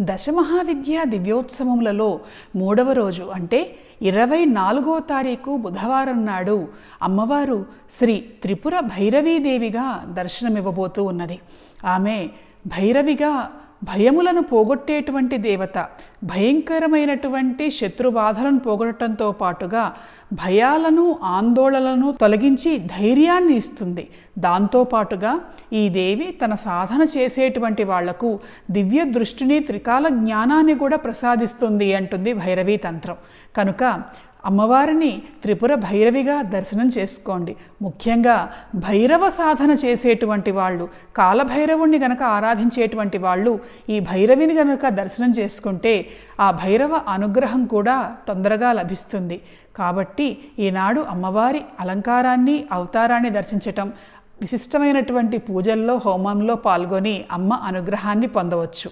దశమహావిద్యా దివ్యోత్సవములలో మూడవ రోజు అంటే ఇరవై నాలుగో తారీఖు బుధవారం నాడు అమ్మవారు శ్రీ త్రిపుర భైరవీదేవిగా దర్శనమివ్వబోతూ ఉన్నది. ఆమె భైరవిగా భయములను పోగొట్టేటువంటి దేవత భయంకరమైనటువంటి శత్రుబాధలను పోగొట్టడంతో పాటుగా భయాలను ఆందోళనలను తొలగించి ధైర్యాన్ని ఇస్తుంది. దాంతోపాటుగా ఈ దేవి తన సాధన చేసేటువంటి వాళ్ళకు దివ్య దృష్టిని త్రికాల జ్ఞానాన్ని కూడా ప్రసాదిస్తుంది అంటుంది భైరవీ తంత్రం. కనుక అమ్మవారిని త్రిపుర భైరవిగా దర్శనం చేసుకోండి. ముఖ్యంగా భైరవ సాధన చేసేటువంటి వాళ్ళు కాలభైరవుణ్ణి గనక ఆరాధించేటువంటి వాళ్ళు ఈ భైరవిని గనక దర్శనం చేసుకుంటే ఆ భైరవ అనుగ్రహం కూడా తొందరగా లభిస్తుంది. కాబట్టి ఈనాడు అమ్మవారి అలంకారాన్ని అవతారాన్ని దర్శించటం విశిష్టమైనటువంటి పూజల్లో హోమంలో పాల్గొని అమ్మ అనుగ్రహాన్ని పొందవచ్చు.